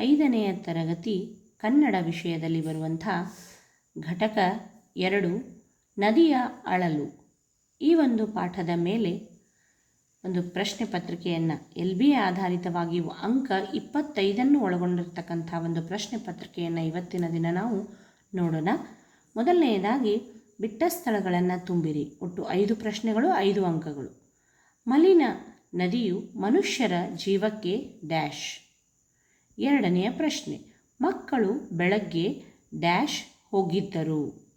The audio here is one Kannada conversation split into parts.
ಐದನೆಯ ತರಗತಿ ಕನ್ನಡ ವಿಷಯದಲ್ಲಿ ಬರುವಂಥ ಘಟಕ ಎರಡು, ನದಿಯ ಅಳಲು. ಈ ಒಂದು ಪಾಠದ ಮೇಲೆ ಒಂದು ಪ್ರಶ್ನೆ ಪತ್ರಿಕೆಯನ್ನು ಎಲ್ ಬಿ ಆಧಾರಿತವಾಗಿ ಅಂಕ ಇಪ್ಪತ್ತೈದನ್ನು ಒಳಗೊಂಡಿರ್ತಕ್ಕಂಥ ಒಂದು ಪ್ರಶ್ನೆ ಪತ್ರಿಕೆಯನ್ನು ಇವತ್ತಿನ ದಿನ ನಾವು ನೋಡೋಣ. ಮೊದಲನೆಯದಾಗಿ, ಬಿಟ್ಟ ಸ್ಥಳಗಳನ್ನು ತುಂಬಿರಿ. ಒಟ್ಟು ಐದು ಪ್ರಶ್ನೆಗಳು, ಐದು ಅಂಕಗಳು. ಮಲಿನ ನದಿಯು ಮನುಷ್ಯರ ಜೀವಕ್ಕೆ ಡ್ಯಾಶ್. ಎರಡನೆಯ ಪ್ರಶ್ನೆ, ಮಕ್ಕಳು ಬೆಳಗ್ಗೆ ಡ್ಯಾಶ್ ಹೋಗಿದ್ದರು.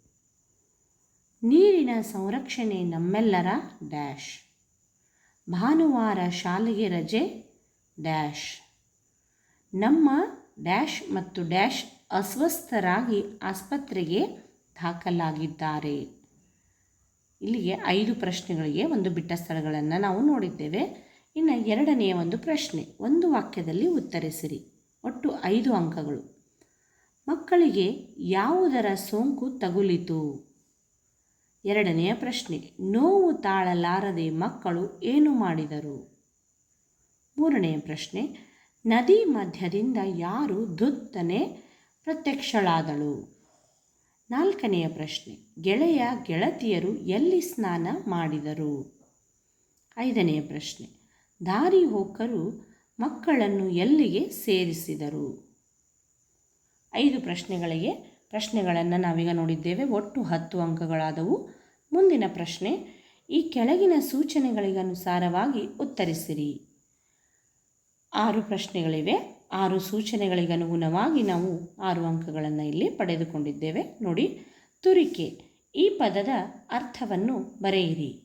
ನೀರಿನ ಸಂರಕ್ಷಣೆ ನಮ್ಮೆಲ್ಲರ ಡ್ಯಾಶ್. ಭಾನುವಾರ ಶಾಲೆಗೆ ರಜೆ, ಡ್ಯಾಶ್. ನಮ್ಮ ಡ್ಯಾಶ್ ಮತ್ತು ಡ್ಯಾಶ್ ಅಸ್ವಸ್ಥರಾಗಿ ಆಸ್ಪತ್ರೆಗೆ ದಾಖಲಾಗಿದ್ದಾರೆ. ಇಲ್ಲಿಗೆ ಐದು ಪ್ರಶ್ನೆಗಳಿಗೆ ಒಂದು ಬಿಟ್ಟ ಸ್ಥಳಗಳನ್ನು ನಾವು ನೋಡಿದ್ದೇವೆ. ಇನ್ನು ಎರಡನೆಯ ಒಂದು ಪ್ರಶ್ನೆ, ಒಂದು ವಾಕ್ಯದಲ್ಲಿ ಉತ್ತರಿಸಿರಿ. ಒಟ್ಟು ಐದು ಅಂಕಗಳು. ಮಕ್ಕಳಿಗೆ ಯಾವುದರ ಸೋಂಕು ತಗುಲಿತು? ಎರಡನೆಯ ಪ್ರಶ್ನೆ, ನೋವು ತಾಳಲಾರದೆ ಮಕ್ಕಳು ಏನು ಮಾಡಿದರು? ಮೂರನೆಯ ಪ್ರಶ್ನೆ, ನದಿ ಮಧ್ಯದಿಂದ ಯಾರು ದುತ್ತನೆ ಪ್ರತ್ಯಕ್ಷಳಾದಳು? ನಾಲ್ಕನೆಯ ಪ್ರಶ್ನೆ, ಗೆಳೆಯ ಗೆಳತಿಯರು ಎಲ್ಲಿ ಸ್ನಾನ ಮಾಡಿದರು? ಐದನೆಯ ಪ್ರಶ್ನೆ, ದಾರಿ ಹೋಕರು ಮಕ್ಕಳನ್ನು ಎಲ್ಲಿಗೆ ಸೇರಿಸಿದರು? ಐದು ಪ್ರಶ್ನೆಗಳಿಗೆ ಪ್ರಶ್ನೆಗಳನ್ನು ನಾವೀಗ ನೋಡಿದ್ದೇವೆ. ಒಟ್ಟು ಹತ್ತು ಅಂಕಗಳಾದವು. ಮುಂದಿನ ಪ್ರಶ್ನೆ, ಈ ಕೆಳಗಿನ ಸೂಚನೆಗಳಿಗನುಸಾರವಾಗಿ ಉತ್ತರಿಸಿರಿ. ಆರು ಪ್ರಶ್ನೆಗಳಿವೆ. ಆರು ಸೂಚನೆಗಳಿಗನುಗುಣವಾಗಿ ನಾವು ಆರು ಅಂಕಗಳನ್ನು ಇಲ್ಲಿ ಪಡೆದುಕೊಂಡಿದ್ದೇವೆ. ನೋಡಿ, ತುರಿಕೆ, ಈ ಪದದ ಅರ್ಥವನ್ನು ಬರೆಯಿರಿ.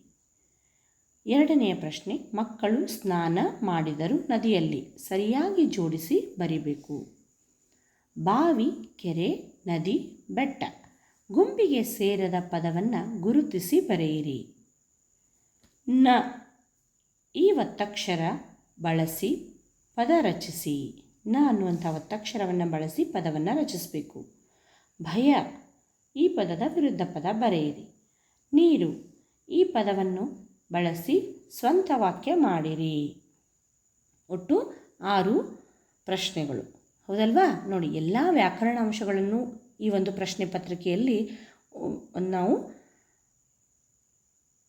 ಎರಡನೆಯ ಪ್ರಶ್ನೆ, ಮಕ್ಕಳು ಸ್ನಾನ ಮಾಡಿದರು ನದಿಯಲ್ಲಿ ಸರಿಯಾಗಿ ಜೋಡಿಸಿ ಬರಿಬೇಕು. ಬಾವಿ, ಕೆರೆ, ನದಿ, ಬೆಟ್ಟ ಗುಂಪಿಗೆ ಸೇರದ ಪದವನ್ನು ಗುರುತಿಸಿ ಬರೆಯಿರಿ. ನ. ಈ ಒತ್ತಕ್ಷರ ಬಳಸಿ ಪದ ರಚಿಸಿ. ನ ಅನ್ನುವಂಥ ಒತ್ತಕ್ಷರವನ್ನು ಬಳಸಿ ಪದವನ್ನು ರಚಿಸಬೇಕು. ಭಯ. ಈ ಪದದ ವಿರುದ್ಧ ಪದ ಬರೆಯಿರಿ. ನೀರು. ಈ ಪದವನ್ನು ಬಳಸಿ ಸ್ವಂತ ವಾಕ್ಯ ಮಾಡಿರಿ. ಒಟ್ಟು ಆರು ಪ್ರಶ್ನೆಗಳು. ಹೌದಲ್ವಾ? ನೋಡಿ, ಎಲ್ಲ ವ್ಯಾಕರಣ ಅಂಶಗಳನ್ನು ಈ ಒಂದು ಪ್ರಶ್ನೆ ಪತ್ರಿಕೆಯಲ್ಲಿ ನಾವು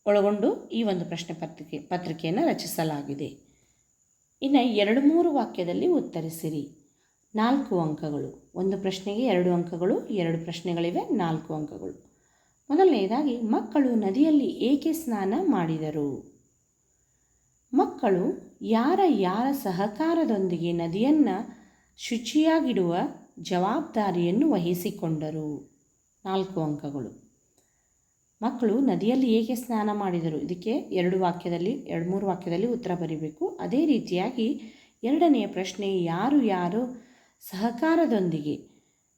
ಒಳಗೊಂಡು ಈ ಒಂದು ಪ್ರಶ್ನೆ ಪತ್ರಿಕೆ, ಪತ್ರಿಕೆಯನ್ನು ರಚಿಸಲಾಗಿದೆ. ಇನ್ನು ಎರಡು ಮೂರು ವಾಕ್ಯದಲ್ಲಿ ಉತ್ತರಿಸಿರಿ. ನಾಲ್ಕು ಅಂಕಗಳು. ಒಂದು ಪ್ರಶ್ನೆಗೆ ಎರಡು ಅಂಕಗಳು, ಎರಡು ಪ್ರಶ್ನೆಗಳಿವೆ, ನಾಲ್ಕು ಅಂಕಗಳು. ಮೊದಲನೆಯದಾಗಿ ಮಕ್ಕಳು ನದಿಯಲ್ಲಿ ಏಕೆ ಸ್ನಾನ ಮಾಡಿದರು? ಮಕ್ಕಳು ಯಾರ ಯಾರ ಸಹಕಾರದೊಂದಿಗೆ ನದಿಯನ್ನು ಶುಚಿಯಾಗಿಡುವ ಜವಾಬ್ದಾರಿಯನ್ನು ವಹಿಸಿಕೊಂಡರು? ನಾಲ್ಕು ಅಂಕಗಳು. ಮಕ್ಕಳು ನದಿಯಲ್ಲಿ ಏಕೆ ಸ್ನಾನ ಮಾಡಿದರು? ಇದಕ್ಕೆ ಎರಡು ವಾಕ್ಯದಲ್ಲಿ, ಎರಡು ಮೂರು ವಾಕ್ಯದಲ್ಲಿ ಉತ್ತರ ಬರೀಬೇಕು. ಅದೇ ರೀತಿಯಾಗಿ ಎರಡನೆಯ ಪ್ರಶ್ನೆ, ಯಾರು ಯಾರು ಸಹಕಾರದೊಂದಿಗೆ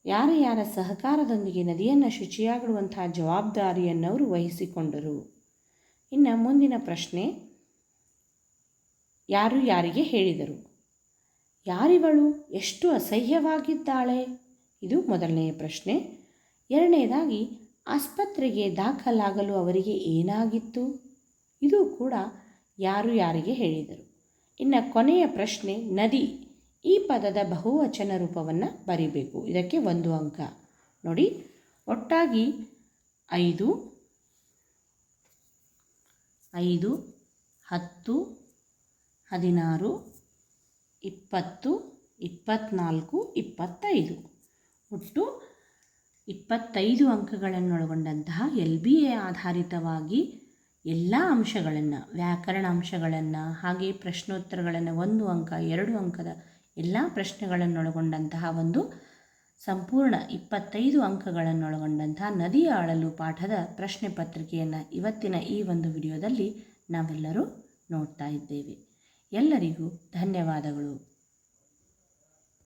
ಯಾರ ಯಾರ ಸಹಕಾರದೊಂದಿಗೆ ನದಿಯನ್ನು ಶುಚಿಯಾಗಿಡುವಂತಹ ಜವಾಬ್ದಾರಿಯನ್ನು ಅವರು ವಹಿಸಿಕೊಂಡರು. ಇನ್ನು ಮುಂದಿನ ಪ್ರಶ್ನೆ, ಯಾರು ಯಾರಿಗೆ ಹೇಳಿದರು? ಯಾರಿವಳು? ಎಷ್ಟು ಅಸಹ್ಯವಾಗಿದ್ದಾಳೆ? ಇದು ಮೊದಲನೆಯ ಪ್ರಶ್ನೆ. ಎರಡನೇದಾಗಿ, ಆಸ್ಪತ್ರೆಗೆ ದಾಖಲಾಗಲು ಅವರಿಗೆ ಏನಾಗಿತ್ತು? ಇದು ಕೂಡ ಯಾರು ಯಾರಿಗೆ ಹೇಳಿದರು? ಇನ್ನು ಕೊನೆಯ ಪ್ರಶ್ನೆ, ನದಿ. ಈ ಪದದ ಬಹುವಚನ ರೂಪವನ್ನು ಬರೀಬೇಕು. ಇದಕ್ಕೆ ಒಂದು ಅಂಕ. ನೋಡಿ, ಒಟ್ಟಾಗಿ ಐದು ಐದು, ಹತ್ತು, ಹದಿನಾರು, ಇಪ್ಪತ್ತು ಇಪ್ಪತ್ತ್ನಾಲ್ಕು ಇಪ್ಪತ್ತೈದು. ಒಟ್ಟು ಇಪ್ಪತ್ತೈದು ಅಂಕಗಳನ್ನೊಳಗೊಂಡಂತಹ ಎಲ್ ಬಿ ಎ ಆಧಾರಿತವಾಗಿ ಎಲ್ಲ ಅಂಶಗಳನ್ನು, ವ್ಯಾಕರಣ ಅಂಶಗಳನ್ನು, ಹಾಗೆ ಪ್ರಶ್ನೋತ್ತರಗಳನ್ನು ಒಂದು ಅಂಕ, ಎರಡು ಅಂಕದ ಎಲ್ಲ ಪ್ರಶ್ನೆಗಳನ್ನೊಳಗೊಂಡಂತಹ ಒಂದು ಸಂಪೂರ್ಣ ಇಪ್ಪತ್ತೈದು ಅಂಕಗಳನ್ನೊಳಗೊಂಡಂತಹ ನದಿಯ ಆಳಲು ಪಾಠದ ಪ್ರಶ್ನೆ ಪತ್ರಿಕೆಯನ್ನು ಇವತ್ತಿನ ಈ ಒಂದು ವಿಡಿಯೋದಲ್ಲಿ ನಾವೆಲ್ಲರೂ ನೋಡ್ತಾ ಇದ್ದೇವೆ. ಎಲ್ಲರಿಗೂ ಧನ್ಯವಾದಗಳು.